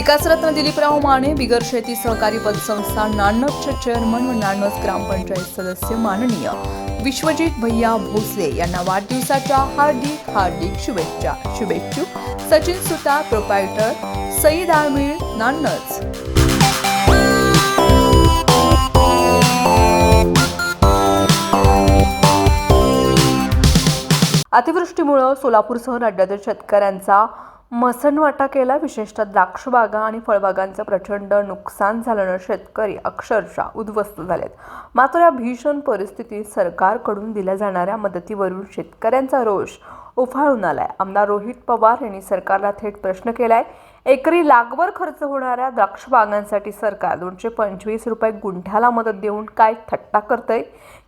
विकासरत्न दिलीपराव माने बिगर शेती सहकारी पतसंस्था नानकचे चेअरमन व नानस ग्रामपंचायत सदस्य माननीय. विश्वजित भैया भोसले यांना वाढदिवसाच्या हार्दिक हार्दिक शुभेच्छा. शुभेच्छुक सचिन सुता प्रोपायटर सईद आमिर नानच अतिवृष्टीमुळं सोलापूरसह राज्यातील शेतकऱ्यांचा मसणवाटा केला विशेषतः द्राक्षबागा आणि फळबागांचं प्रचंड नुकसान झाल्यानं शेतकरी अक्षरशः उद्ध्वस्त झालेत. मात्र या भीषण परिस्थितीत सरकारकडून दिल्या जाणाऱ्या मदतीवरून शेतकऱ्यांचा रोष उफाळून आलाय. आमदार रोहित पवार यांनी सरकारला थेट प्रश्न केलाय एकरी लागवर खर्च होणाऱ्या द्राक्षबागांसाठी सरकार दोनशे पंचवीस रुपये गुंठ्याला मदत देऊन काय थट्टा करतंय?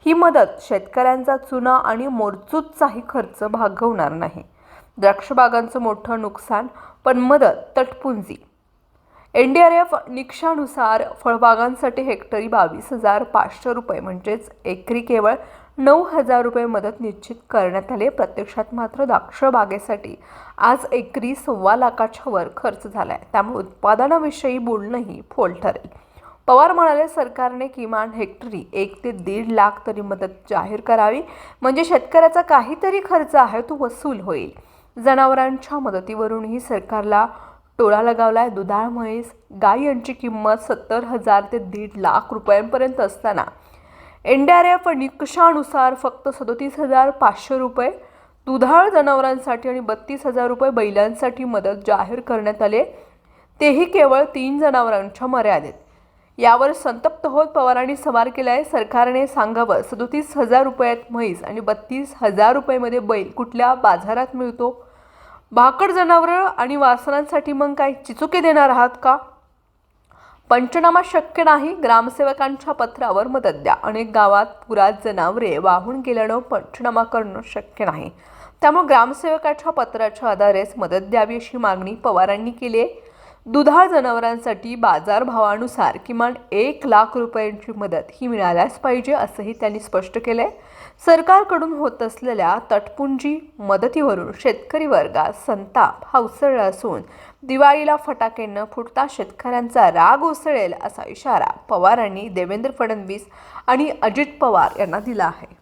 ही मदत शेतकऱ्यांचा चुना आणि मोरचूतचाही खर्च भागवणार नाही. द्राक्षबागांचं मोठं नुकसान पण मदत तटपुंजी. एन डी आर एफ निकषानुसार फळबागांसाठी हेक्टरी बावीस हजार पाचशे रुपये म्हणजेच एकरी केवळ नऊ हजार रुपये मदत निश्चित करण्यात आले प्रत्यक्षात मात्र द्राक्षबागेसाठी आज एकरी सव्वा लाखाच्या वर खर्च आहे त्यामुळे उत्पादनाविषयी बोलणंही फोल ठरेल. पवार म्हणाले सरकारने किमान हेक्टरी एक ते दीड लाख तरी मदत जाहीर करावी. म्हणजे शेतकऱ्याचा काहीतरी खर्च आहे तो वसूल होईल. जनावरांच्या मदतीवरूनही सरकारला टोळा लगावलाय. दुधाळ म्हैस गाय यांची किंमत सत्तर हजार ते दीड लाख रुपयांपर्यंत असताना. एन डी आर एफ निकषानुसार फक्त सदोतीस हजार पाचशे रुपये दुधाळ जनावरांसाठी आणि बत्तीस हजार रुपये बैलांसाठी मदत जाहीर करण्यात आले तेही केवळ तीन जनावरांच्या मर्यादेत. यावर संतप्त होत पवारांनी सवाल केलाय. सरकारने सांगावं सदोतीस हजार रुपयात म्हैस आणि बत्तीस हजार रुपयामध्ये बैल कुठल्या बाजारात मिळतो? भाकड जनावरं आणि वासनांसाठी मग काय? चिचुके देणार आहात का? पंचनामा शक्य नाही. ग्रामसेवकांच्या पत्रावर मदत द्या. अनेक गावात पुरात जनावरे वाहून गेल्यानं पंचनामा करणं शक्य नाही. त्यामुळे ग्रामसेवकाच्या पत्राच्या आधारेच मदत द्यावी अशी मागणी पवारांनी केली आहे. दुधाळ जनावरांसाठी बाजारभावानुसार किमान एक लाख रुपयांची मदत ही मिळाल्याच पाहिजे असंही त्यांनी स्पष्ट केलंय. सरकारकडून होत असलेल्या तटपुंजी मदतीवरून शेतकरी वर्गात संताप हा उसळला असून दिवाळीला फटाके न फुटता शेतकऱ्यांचा राग उसळेल असा इशारा पवारांनी देवेंद्र फडणवीस आणि अजित पवार यांना दिला आहे.